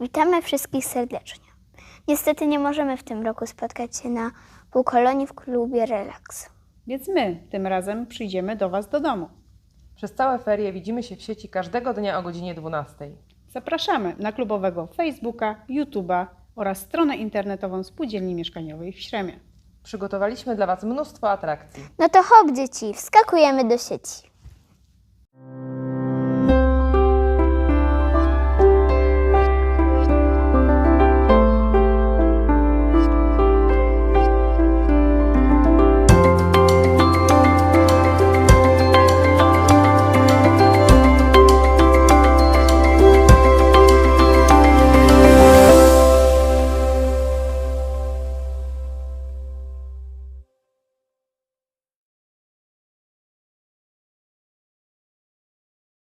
Witamy wszystkich serdecznie. Niestety nie możemy w tym roku spotkać się na półkolonii w klubie Relax. Więc my tym razem przyjdziemy do Was do domu. Przez całe ferie widzimy się w sieci każdego dnia o godzinie 12. Zapraszamy na klubowego Facebooka, YouTube'a oraz stronę internetową Spółdzielni Mieszkaniowej w Śremie. Przygotowaliśmy dla Was mnóstwo atrakcji. No to hop dzieci, wskakujemy do sieci.